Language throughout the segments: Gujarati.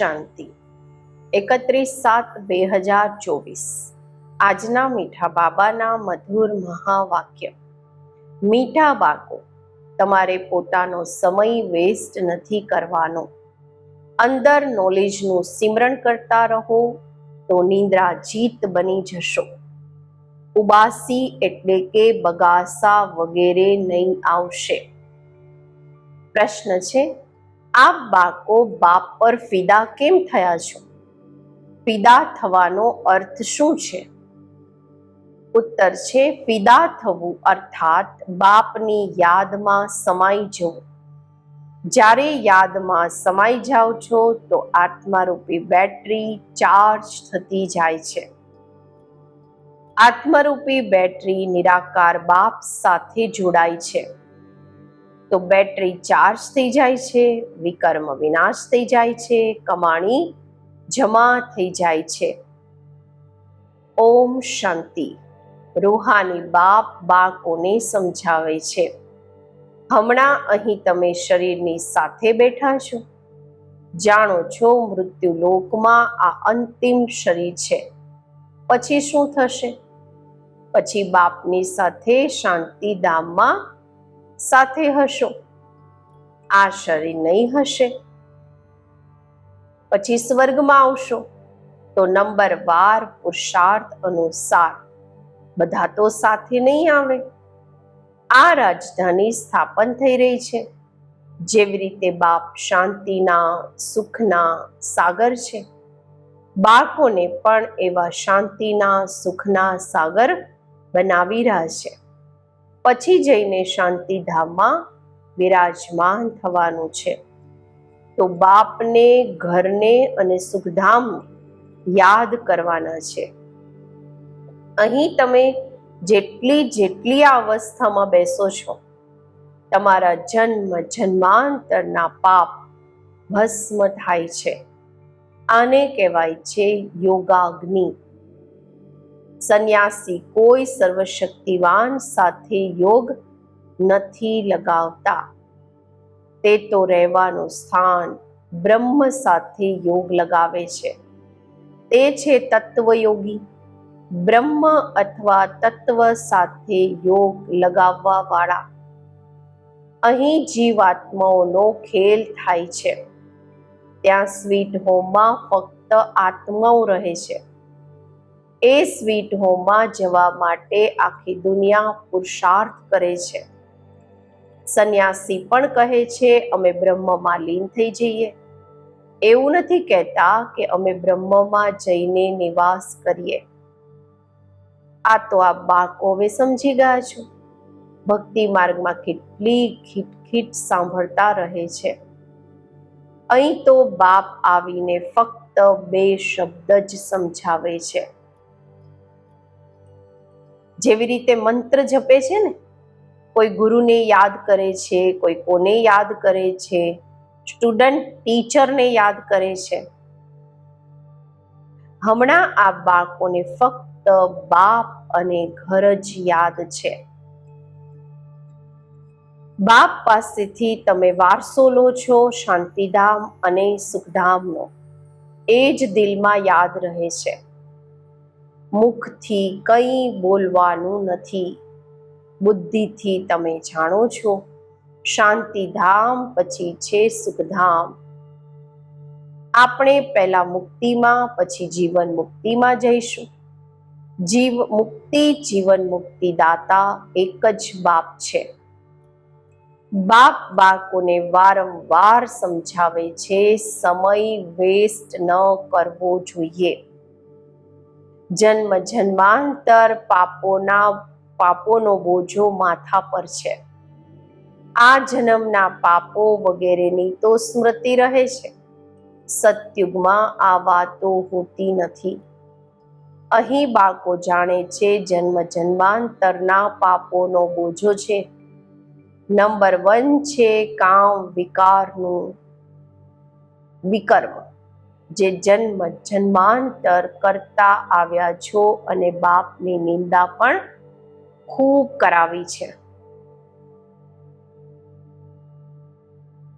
શાંતિ. એકત્રીસ સાત બે હજાર ચોવીસ. આજના મીઠા બાબાના મધુર મહાવાક્ય. મીઠા બાકો તમારે પોતાનો સમય વેસ્ટ નથી કરવાનો. અંદર નોલેજનું સિમરણ કરતા રહો, તો નિંદ્રા જીત બની જશો. ઉબાસી એટલે કે બગાસા વગેરે નહીં આવશે. પ્રશ્ન છે આપ બાકો બાપ પર ફિદા કેમ થયા છો? ફિદા થવાનો અર્થ શું છે? ઉત્તર છે, ફિદા થવું અર્થાત બાપની યાદમાં સમાઈ જવું. જ્યારે યાદમાં સમાઈ જાઓ છો, તો આત્મારૂપી બેટરી ચાર્જ થતી જાય છે. આત્મરૂપી બેટરી નિરાકાર બાપ સાથે જોડાય છે. તો બેટરી ચાર્જ થઈ જાય છે, વિકર્મ વિનાશ થઈ જાય છે, કમાણી જમા થઈ જાય છે. ઓમ શાંતિ, રૂહાની બાપ બાળકોને સમજાવે છે? હમણાં અહીં તમે શરીરની સાથે બેઠા છો. જાણો છો મૃત્યુ લોકમાં આ અંતિમ શરીર છે. પછી શું થશે? પછી બાપની સાથે શાંતિધામમાં સાથે હશો. આ શરીર નહીં હશે. પછી સ્વર્ગમાં આવશો. તો નંબર વાર પુરુષાર્થ અનુસાર બધા તો સાથે નહીં આવે. આ રાજધાની સ્થાપન થઈ રહી છે. જેવી રીતે બાપ શાંતિના, સુખના સાગર છે. બાળકોને પણ એવા શાંતિના, સુખના સાગર બનાવી રહ્યા છે. પછી જઈને શાંતિધામમાં વિરાજમાન થવાનું છે. તો બાપને, ઘરને અને સુખધામ યાદ કરવાના છે. અહીં તમે જેટલી જેટલી આ અવસ્થામાં બેસો છો, તમારા જન્મ જન્માંતરના પાપ ભસ્મ થાય છે. આને કહેવાય છે યોગાગ્નિ. સંન્યાસી કોઈ સર્વશક્તિવાન સાથે યોગ નથી લગાવતા. તે તો રહેવાનું સ્થાન બ્રહ્મ સાથે યોગ લગાવે છે. તે છે તત્વયોગી. બ્રહ્મ અથવા તત્વ સાથે યોગ લગાવવા વાળા અહીં જીવાત્માઓનો ખેલ થાય છે. ત્યાં સ્વીટ હોમમાં ફક્ત આત્માઓ રહે છે. એ સ્વીટ હોમમાં જવા માટે આખી દુનિયા પુરુષાર્થ કરે છે. સંન્યાસી પણ કહે છે, અમે બ્રહ્મમાં લીન થઈ જઈએ. એવું નથી કહેતા કે અમે બ્રહ્મમાં જઈને નિવાસ કરીએ. આ તો આ બાળકો હવે સમજી ગયા છો. ભક્તિ માર્ગમાં કેટલી ખીટખીટ સાંભળતા રહે છે. અહીં તો બાપ આવીને ફક્ત બે શબ્દ જ સમજાવે છે. જેવી રીતે મંત્ર જપે છે ને, કોઈ ગુરુને યાદ કરે છે, કોઈ કોને યાદ કરે છે, સ્ટુડન્ટ, ટીચરને યાદ કરે છે. હમણાં આ બાળકોને ફક્ત બાપ અને ઘર જ યાદ છે. બાપ પાસેથી તમે વારસો લો છો, શાંતિધામ અને સુખધામનો. એ જ દિલમાં યાદ રહે છે. મુખથી કંઈ બોલવાનું નથી. બુદ્ધિથી તમે જાણો છો. શાંતિધામ પછી છે સુખધામ. આપણે પહેલા મુક્તિમાં, પછી જીવન મુક્તિમાં જઈશું. જીવ મુક્તિ, જીવન મુક્તિ દાતા એક જ બાપ છે. બાપ બાળકોને વારંવાર સમજાવે છે, સમય વેસ્ટ ન કરવો જોઈએ. જન્મ જન્માંતર પાપોના, પાપોનો બોજો માથા પર છે. આ જન્મના પાપો વગેરેની તો સ્મૃતિ રહે છે. સતયુગમાં આ વાતો હોતી નથી. અહીં બાળકો જાણે છે જન્મ જન્માંતરના પાપોનો બોજો છે. નંબર વન છે કામ વિકારનું વિકર્મ. જે જન્મ જન્માંતર કરતા આવ્યા છો અને બાપની નિંદા પણ ખૂબ કરાવી છે.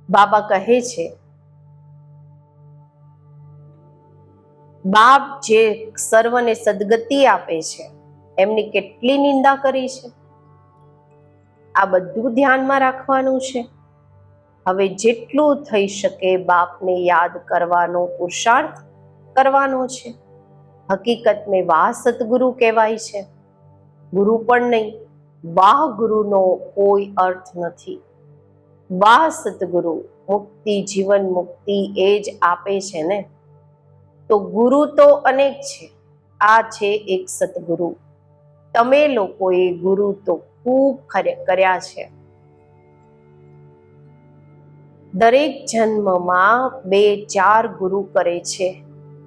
બાબા કહે છે, બાપ જે સર્વને સદગતિ આપે છે, એમની કેટલી નિંદા કરી છે? આ બધું ધ્યાનમાં રાખવાનું છે. હવે જેટલું થઈ શકે બાપને યાદ કરવાનો, પુરુષાર્થ કરવાનો છે. હકીકત મેં વાહ સતગુરુ કહેવાય છે. ગુરુ પણ નહીં, વાહ ગુરુનો કોઈ અર્થ નથી. વાહ સદગુરુ, મુક્તિ, જીવન મુક્તિ એ જ આપે છે ને? તો ગુરુ તો અનેક છે. આ છે એક સદગુરુ. તમે લોકોએ ગુરુ તો ખૂબ કર્યા છે. દરેક જન્મમાં બે ચાર ગુરુ કરે છે.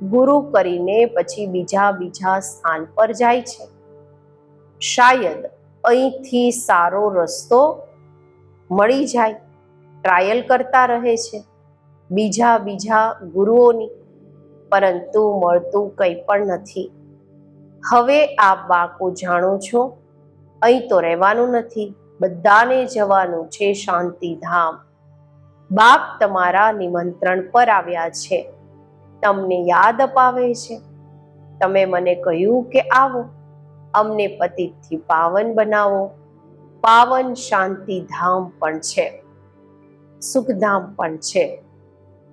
ગુરુ કરીને પછી બીજા બીજા સ્થાન પર જાય છે. શાયદ અહીંથી સારો રસ્તો મળી જાય, ટ્રાયલ કરતા રહે છે બીજા બીજા ગુરુઓની, પરંતુ મળતું કંઈ પણ નથી. હવે આ બાકો જાણો છો, અહીં તો રહેવાનું નથી, બધાને જવાનું છે શાંતિધામ. બાપ તમારા નિમંત્રણ પર આવ્યા છે. તમને યાદ અપાવે છે. તમે મને કહ્યું કે આવો. અમને પતિથી પાવન બનાવો. પાવન શાંતિ ધામ પણ છે. સુખધામ પણ છે.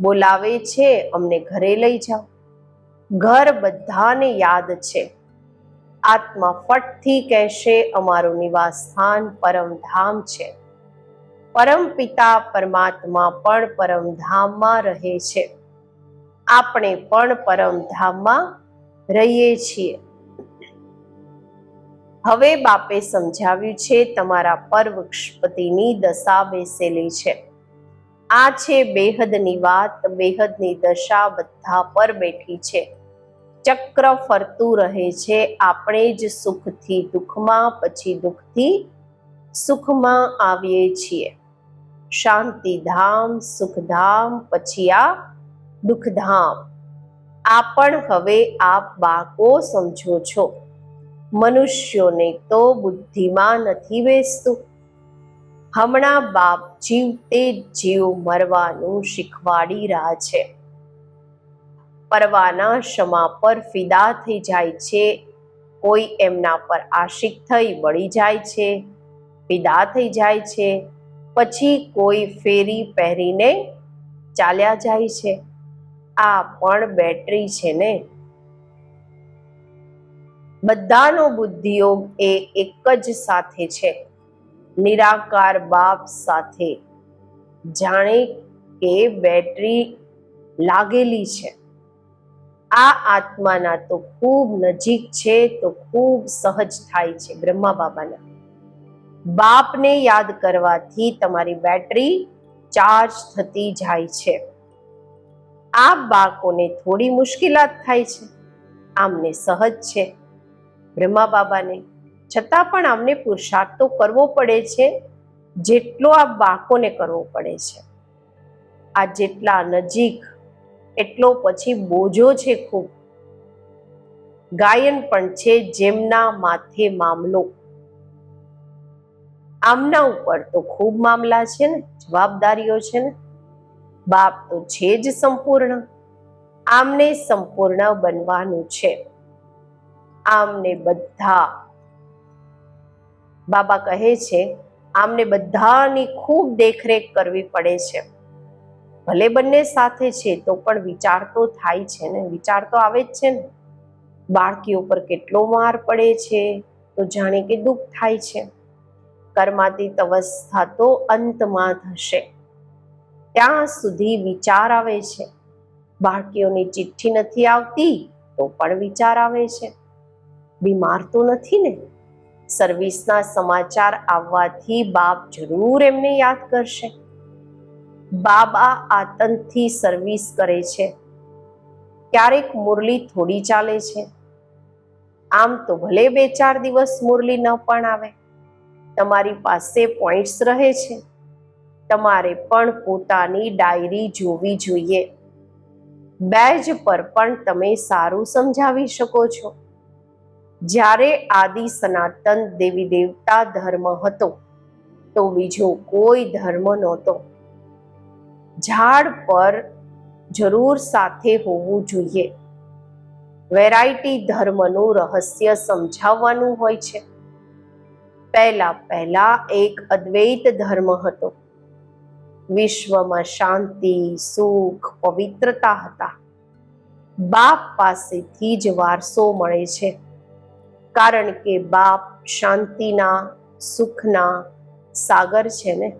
બોલાવે છે, અમને ઘરે લઈ જાઓ. ઘર બધાને યાદ છે. આત્મા ફટથી કહેશે, અમારું નિવાસ સ્થાન પરમધામ છે. પરમ પિતા પરમાત્મા પણ પરમધામમાં રહે છે. આપણે પણ પરમધામમાં રહીએ છીએ. હવે બાપે સમજાવ્યું છે, તમારા પર વૃક્ષપતિની દશા બેસેલી છે. આ છે બેહદની વાત, બેહદની દશા બધા પર બેઠી છે. ચક્ર ફરતું રહે છે, આપણે જ સુખથી દુઃખમાં, પછી દુઃખથી સુખમાં આવીએ છીએ. શાંતિધામ સુખધામ પછી આ દુઃખધામ આ પણ હવે આપ બાકો સમજો છો. મનુષ્યોને તો બુદ્ધિમાં નથી બેસતું. હમણાં બાપ જીવતે જીવ મરવાનું શીખવાડી રહ્યા છે. પરવાના ક્ષમા પર ફિદા થઈ જાય છે. કોઈ એમના પર આશિક થઈ બળી જાય છે. ફિદા થઈ જાય છે. પછી કોઈ ફેરી પહેરીને ચાલ્યા જાય છે. આ પણ બેટરી છે ને? બધાનો બુદ્ધિયોગ એ એક જ સાથે છે. નિરાકાર બાપ સાથે. જાણે કે બેટરી લાગેલી છે. આ આત્માના તો ખૂબ નજીક છે, તો ખૂબ સહજ થાય છે બ્રહ્મા બાબાના. બાપને યાદ કરવાથી તમારી બેટરી ચાર્જ થતી જાય છે. આ બાળકોને થોડી મુશ્કેલાત થાય છે. આમને સહજ છે. બ્રહ્મા બાબાને છતાં પણ આમને પુરુષાર્થ તો કરવો પડે છે. જેટલો આ બાળકોને કરવો પડે છે. આ જેટલા નજીક, એટલો પછી બોજો છે ખૂબ. ગાયન પણ છે જેમના માથે મામલો. આમના ઉપર તો ખૂબ મામલા છે ને, જવાબદારીઓ છે ને. બાપ તો છે જ સંપૂર્ણ. આમને સંપૂર્ણ બનવાનું છે. આમને બધા બાબા કહે છે, આમને બધાની ખૂબ દેખરેખ કરવી પડે છે. ભલે બંને સાથે છે, તો પણ વિચાર તો થાય છે ને. વિચાર તો આવે જ છે ને. બાળકીઓ પર કેટલો માર પડે છે, તો જાણે કે દુઃખ થાય છે. કર્માતીત અવસ્થા તો અંતમાં થશે. ત્યાં સુધી વિચાર આવે છે. બાળકીઓની ચિઠ્ઠી નથી આવતી તો પણ વિચાર આવે છે. બીમાર તો નથી ને? સર્વિસના સમાચાર આવવાથી બાપ જરૂર એમને યાદ કરશે. બાબા આતંકથી સર્વિસ કરે છે. ક્યારેક મુરલી થોડી ચાલે છે. આમ તો ભલે બે ચાર દિવસ મુરલી ન પણ આવે. તમારી પાસે પોઈન્ટ્સ રહે છે. તમારે પણ પોતાની ડાયરી જોવી જોઈએ. બેજ પર પણ તમે સારું સમજાવી શકો છો. જ્યારે આદિ સનાતન દેવી દેવતા ધર્મ હતો, તો બીજો કોઈ ધર્મ નહોતો. ઝાડ પર જરૂર સાથે હોવું જોઈએ. વેરાયટી ધર્મનું રહસ્ય સમજાવવાનું હોય છે. પહેલા પહેલા એક અદ્વૈત ધર્મ હતો. વિશ્વમાં શાંતિ, સુખ, પવિત્રતા હતા. બાપ પાસેથી જ વારસો મળે છે. કારણ કે બાપ શાંતિના, સુખના સાગર છે ને.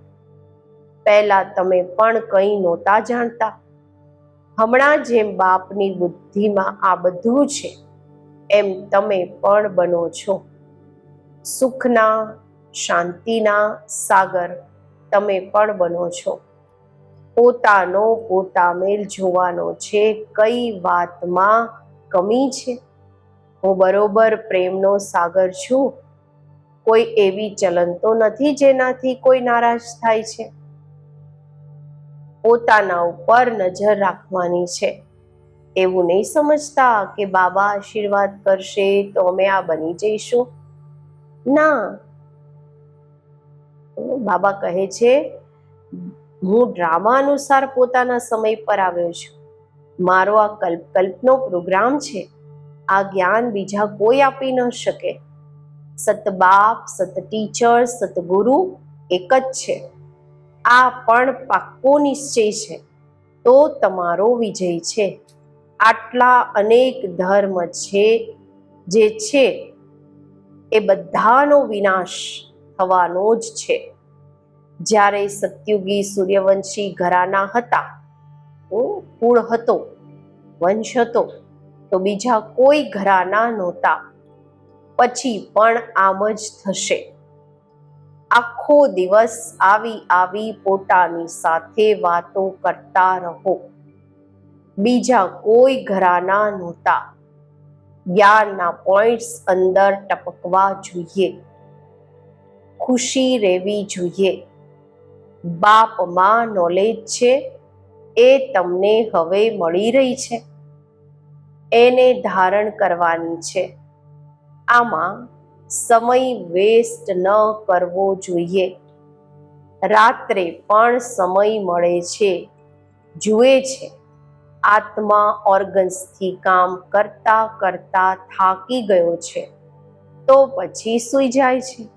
પહેલા તમે પણ કંઈ નહોતા જાણતા. હમણાં જેમ બાપની બુદ્ધિમાં આ બધું છે, એમ તમે પણ બનો છો. સુખના, શાંતિના સાગર તમે પણ બનો છો. પોતાનો પોતામેલ જોવાનો છે, કઈ વાતમાં કમી છે? હું બરોબર પ્રેમનો સાગર છું. કોઈ એવી ચલન તો નથી જેનાથી કોઈ નારાજ થાય છે? પોતાના ઉપર નજર રાખવાની છે. એવું નહીં સમજતા કે બાબા આશીર્વાદ કરશે તો અમે આ બની જઈશું. ના. બાબા કહે છે, હું ડ્રામા અનુસાર પોતાના સમય પર આવ્યો છું. મારો આ કલ્પ, કલ્પનો પ્રોગ્રામ છે. આ જ્ઞાન બીજા કોઈ આપી ન શકે. સતબાપ સત ટીચર સતગુરુ એક જ છે. આ પણ પાક્કો નિશ્ચય છે. તો તમારો વિજય છે. આટલા અનેક ધર્મ છે, જે છે એ બધાનો વિનાશ થવાનો જ છે. જ્યારે સત્યુગી સૂર્યવંશી ઘરાના હતા કુળ હતો, વંશ હતો, તો બીજા કોઈ ઘરાના નહોતા. પછી પણ આમ જ થશે. આખો દિવસ આવી આવી પોતાની સાથે વાતો કરતા રહો. બીજા કોઈ ઘરાના નહોતા. જ્ઞાનના પોઈન્ટ્સ અંદર ટપકવા જોઈએ. ખુશી રહેવી જોઈએ. બાપમાં નોલેજ છે, એ તમને હવે મળી રહી છે. એને ધારણ કરવાની છે. આમાં સમય વેસ્ટ ન કરવો જોઈએ. રાત્રે પણ સમય મળે છે, જુએ છે. આત્મા ઓર્ગન્સથી કામ કરતા કરતા થાકી ગયો છે, તો પછી સૂઈ જાય છે.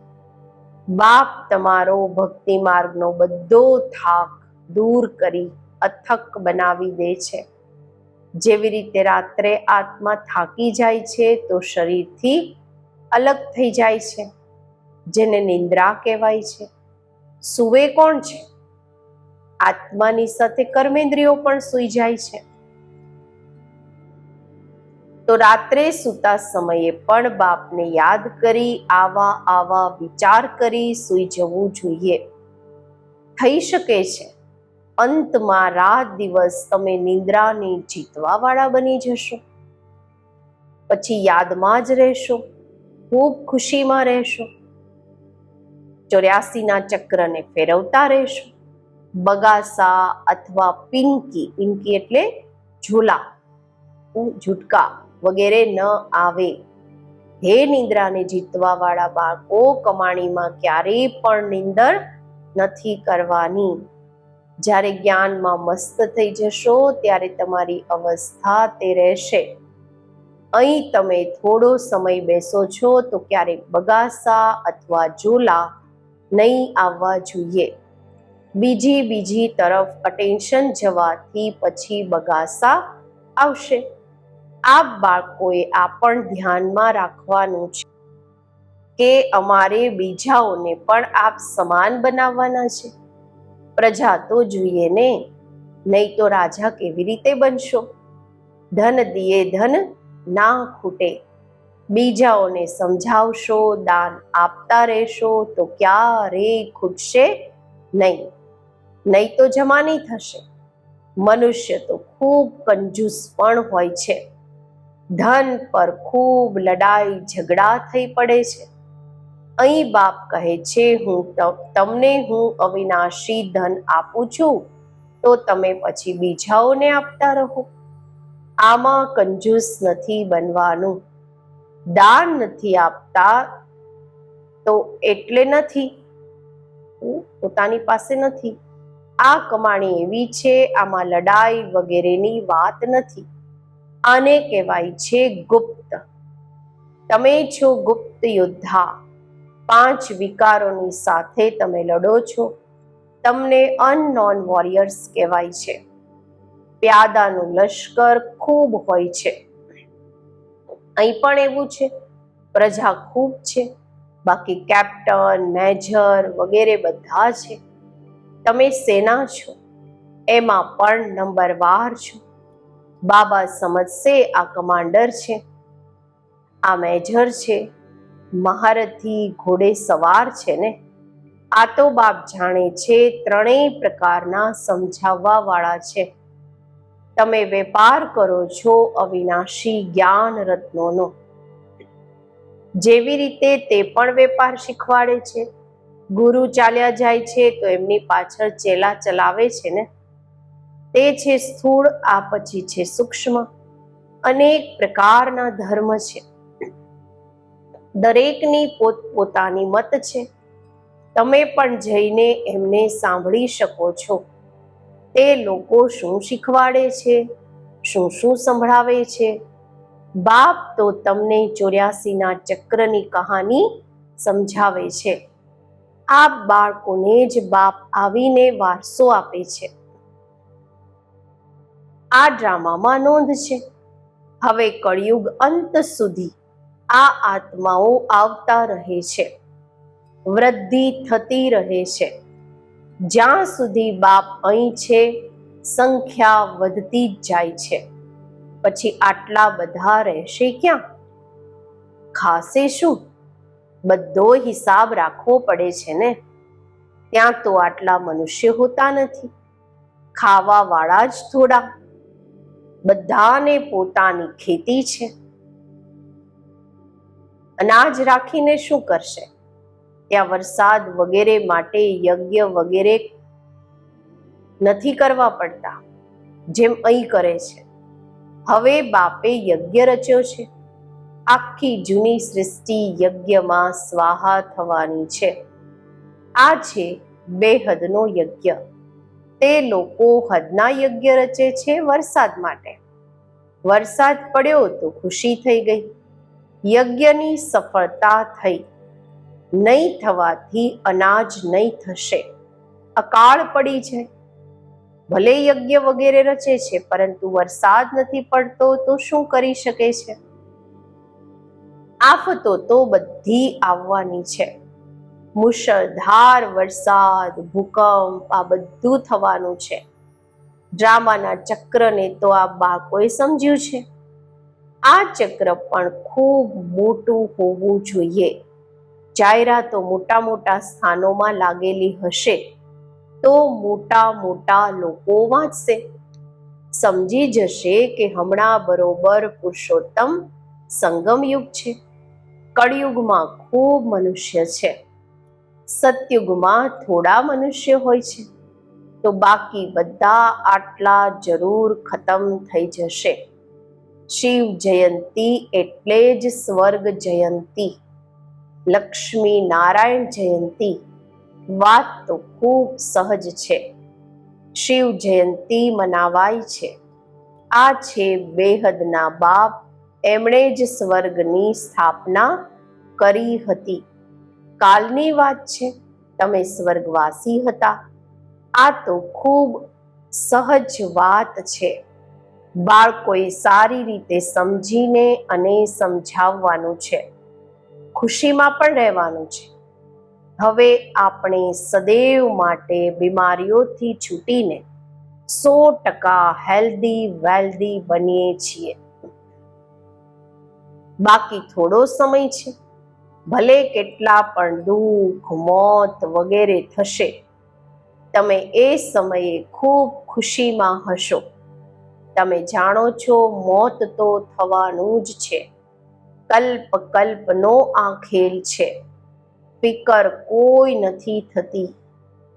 બાપ તમારો ભક્તિ માર્ગનો બધો થાક દૂર કરી અથક બનાવી દે છે. જેવી રીતે રાત્રે આત્મા થાકી જાય છે, તો શરીરથી અલગ થઈ જાય છે, જેને નિંદ્રા કહેવાય છે. સુવે કોણ છે? આત્માની સાથે કર્મેન્દ્રિયો પણ સૂઈ જાય છે. તો રાત્રે સૂતા સમયે પણ બાપને યાદ કરી આવા આવા વિચાર કરી સૂઈ જવું જોઈએ. થઈ શકે છે. અંતમાં રાત દિવસ તમે નિંદ્રાને જીતવા વાળા બની જશો. પછી યાદમાં જ રહેશો. ખૂબ ખુશીમાં રહેશો. ચોર્યાસીના ચક્રને ફેરવતા રહેશો. બગાસા અથવા પિંકી પિંકી એટલે ઝૂલા ઝુટકા વગેરે ન આવે. હે નિંદ્રાને જીતવા વાળા બાળકો, કમાણીમાં ક્યારેય પણ નિંદર નથી કરવાની. જ્યારે જ્ઞાનમાં મસ્ત થઈ જશો, ત્યારે તમારી અવસ્થા તે રહેશે. અહીં તમે થોડો સમય બેસો છો, તો ક્યારેક બગાસા અથવા ઝોલા નહીં આવવા જોઈએ. બીજી બીજી તરફ અટેન્શન જવાથી પછી બગાસા આવશે. આ બાળકોએ આ પણ ધ્યાનમાં રાખવાનું છે કે અમારે બીજાઓને પણ આપ સમાન બનાવવાના છે. પ્રજા તો જોઈએ ને, નહીં તો રાજા કેવી રીતે બનશો? ધન દિયે ધન, ના ખૂટે. બીજાઓને સમજાવશો, દાન આપતા રહેશો, તો ક્યારે ખૂટશે? નહીં. નહીં તો જમાની થશે. મનુષ્ય તો ખૂબ કંજૂસ પણ હોય છે. ધન પર ખૂબ લડાઈ ઝઘડા થઈ પડે છે. અહીં બાપ કહે છે, હું તમને હું અવિનાશી ધન આપું છું, તો તમે પછી બીજાઓને આપતા રહો. આમાં કંજૂસ નથી બનવાનું. દાન નથી આપતા, તો એટલે નથી. પોતાની પાસે નથી. આ કમાણી એવી છે, આમાં લડાઈ વગેરેની વાત નથી. આને કહેવાય છે ગુપ્ત. તમે છો ગુપ્ત યોદ્ધા. પાંચ વિકારોની સાથે તમે લડો છો. તમને અનનોન વોરિયર્સ કહેવાય છે. પ્યાદાનું લશ્કર ખૂબ હોય છે. અહીં પણ એવું છે. પ્રજા ખૂબ છે. બાકી કેપ્ટન મેજર વગેરે બધા છે. તમે સેના છો. એમાં પણ નંબરવાર છો. બાબા સમજશે, આ કમાન્ડર છે, આ મેજર છે, મહારથી ઘોડે સવાર છે ને? આ તો બાપ જાણે છે, ત્રણેય પ્રકારના સમજાવવા વાળા છે. તમે વેપાર કરો છો અવિનાશી જ્ઞાન રત્નોનો. જેવી રીતે તે પણ વેપાર શીખવાડે છે. ગુરુ ચાલ્યા જાય છે, તો એમની પાછળ ચેલા ચલાવે છે ને? તે છે સ્થૂળ, આ પછી છે સૂક્ષ્મ. અનેક પ્રકારના ધર્મ છે. દરેકની પોતપોતાની મત છે. તમે પણ જઈને એમને સાંભળી શકો છો. તે લોકો શું શીખવાડે છે? શું શું સંભળાવે છે? બાપ તો તમને ચોર્યાસીના ચક્રની કહાની સમજાવે છે. આ બાળકોને જ બાપ આવીને વારસો આપે છે. આ ડ્રામામાં નોંધ છે. હવે કળિયુગ અંત સુધી આ આત્માઓ આવતા રહે છે. વૃદ્ધિ થતી રહે છે. જ્યાં સુધી બાપ અહીં છે, સંખ્યા વધતી જ જાય છે. પછી આટલા બધા રહેશે ક્યાં? ખાસે શું? બધો હિસાબ રાખવો પડે છે ને? ત્યાં તો આટલા મનુષ્ય હોતા નથી. ખાવા વાળા જ થોડા. બધાને પોતાની ખેતી છે. અનાજ રાખીને શું કરશે? ત્યાં વરસાદ વગેરે માટે યજ્ઞ વગેરે નથી કરવા પડતા. જેમ અહીં કરે છે. હવે બાપે યજ્ઞ રચ્યો છે. આખી જૂની સૃષ્ટિ યજ્ઞમાં સ્વાહા થવાની છે. આ છે બેહદનો યજ્ઞ. તે લોકો હદના યજ્ઞ રચે છે વરસાદ માટે. વરસાદ પડ્યો તો ખુશી થઈ ગઈ. યજ્ઞની સફળતા થઈ. નહીં થવાથી અનાજ નહીં થશે. અકાળ પડી છે. ભલે યજ્ઞ વગેરે રચે છે, પરંતુ વરસાદ નથી પડતો તો શું કરી શકે છે? આફતો તો બધી આવવાની છે. મુશળધાર વરસાદ, ભૂકંપ આ બધું થવાનું છે. ડ્રામાના ચક્રને તો આ બાળકોએ સમજ્યું છે? આ ચક્ર પણ ખૂબ મોટું હોવું જોઈએ. જાહેરાતો મોટા મોટા સ્થાનોમાં લાગેલી હશે. તો મોટા મોટા લોકો વાંચશે. સમજી જશે કે હમણાં બરોબર પુરુષોત્તમ સંગમયુગ છે. કળિયુગમાં ખૂબ મનુષ્ય છે. સતયુગમાં થોડા મનુષ્ય હોય છે. તો બાકી બધા આટલા જરૂર ખતમ થઈ જશે. શિવ જયંતી એટલે જ સ્વર્ગ જયંતી. લક્ષ્મી નારાયણ જયંતી. વાત તો ખૂબ સહજ છે. શિવ જયંતી મનાવાય છે. આ છે બેહદના બાપ. એમણે જ સ્વર્ગની સ્થાપના કરી હતી. કાલની વાત છે. તમે સ્વર્ગવાસી હતા. આ તો ખૂબ સહજ વાત છે. બાળકોએ સારી રીતે સમજીને અને સમજાવવાનું છે. ખુશીમાં પણ રહેવાનું છે. હવે આપણે સદૈવ માટે બીમારીઓથી છૂટીને સો ટકા હેલ્ધી, વેલ્ધી બનીએ છીએ. બાકી થોડો સમય છે. ભલે કેટલા પણ દુઃખ, મોત વગેરે થશે, તમે એ સમયે ખૂબ ખુશીમાં હશો. તમે જાણો છો, મોત તો થવાનું જ છે. કલ્પ કલ્પનો આ ખેલ છે. ફિકર કોઈ નથી થતી.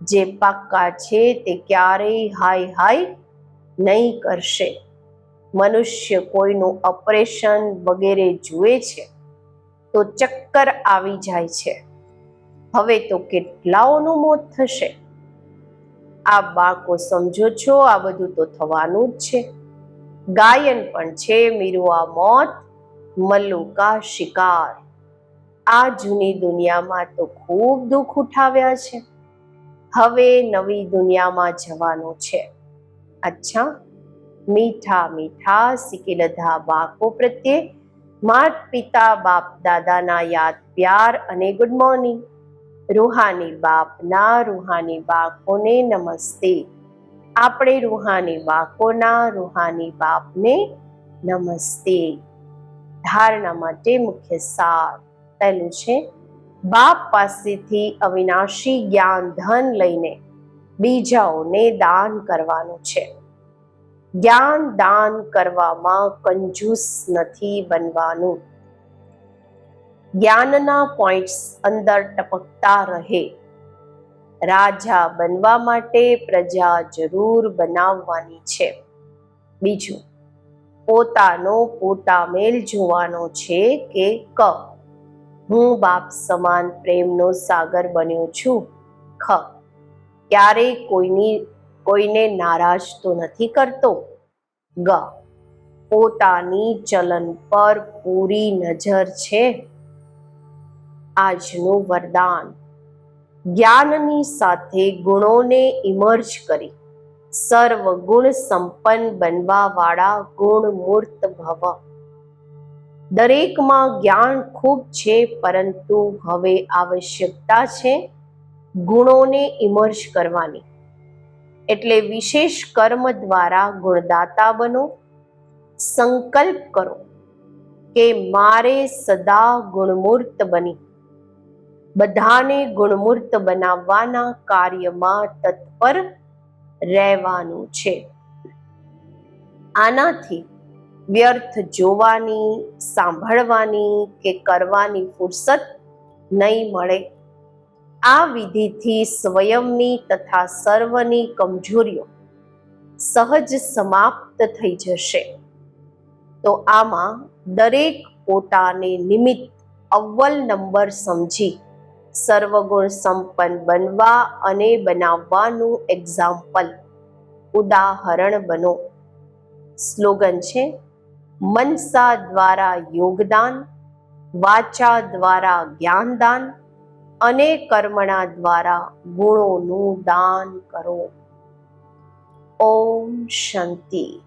જે પાક્કા છે તે ક્યારેય હાય હાય નહીં કરશે. મનુષ્ય કોઈનું ઓપરેશન વગેરે જુએ છે. તો ચક્કર આવી જાય છે. હવે તો કેટલાઓનું મોત થશે? આ બાળકો સમજો છો, આ બધું તો થવાનું જ છે. ગાયન પણ છે મીરુઆ મોત મલુકા શિકાર. આ જૂની દુનિયામાં તો ખૂબ દુઃખ ઉઠાવ્યા છે. હવે નવી દુનિયામાં જવાનું છે. અચ્છા, મીઠા મીઠા સિકિલધા બાળકો પ્રત્યે માત પિતા બાપ દાદાના યાદ પ્યાર અને ગુડ મોર્નિંગ રૂહાની બાપના રૂહાની બાળકોને નમસ્તે. આપણે રૂહાની બાળકોના રૂહાની બાપને નમસ્તે. ધારણા માટે મુખ્ય સાર પહેલું છે, બાપ પાસેથી અવિનાશી જ્ઞાન ધન લઈને બીજાઓને દાન કરવાનું છે. જ્ઞાન દાન કરવામાં કંજૂસ નથી બનવાનું. જ્ઞાનના પોઈન્ટ્સ અંદર ટપકતા રહે. રાજા બનવા માટે પ્રજા જરૂર બનાવવાની છે. બીજું, પોતાનો પોતા મેલ જોવાનો છે કે ક. હું બાપ સમાન પ્રેમનો સાગર બન્યો છું. ખ. ક્યારેય કોઈની કોઈને નારાજ તો નથી કરતો? ગ. પોતાની ચલન પર પૂરી નજર છે. આજનું વરદાન. જ્ઞાનની સાથે ગુણોને ઇમર્જ કરી. સર્વ ગુણ સંપન્ન બનવા વાળા ગુણ મૂર્ત ભવ. દરેકમાં જ્ઞાન ખૂબ છે, પરંતુ હવે આવશ્યકતા છે ગુણોને ઇમર્જ કરવાની. એટલે વિશેષ કર્મ દ્વારા ગુણદાતા બનો. સંકલ્પ કરો કે મારે સદા ગુણમૂર્ત બની. બધાને ગુણમૂર્ત બનાવવાના કાર્યમાં તત્પર રહેવાનું છે. આનાથી વ્યર્થ જોવાની, સાંભળવાની કે કરવાની ફુરસત નહીં મળે. આ વિધિથી સ્વયંની તથા સર્વની કમજોરીઓ સહજ સમાપ્ત થઈ જશે. તો આમાં દરેક પોતાને નિમિત્ત અવ્વલ નંબર સમજી સર્વગુણ સંપન્ન બનવા અને બનાવવાનું એક્ઝામ્પલ ઉદાહરણ બનો. સ્લોગન છે, મનસા દ્વારા યોગદાન, વાચા દ્વારા જ્ઞાનદાન અને કર્મણા દ્વારા ગુણોનું દાન કરો. ઓમ શાંતિ.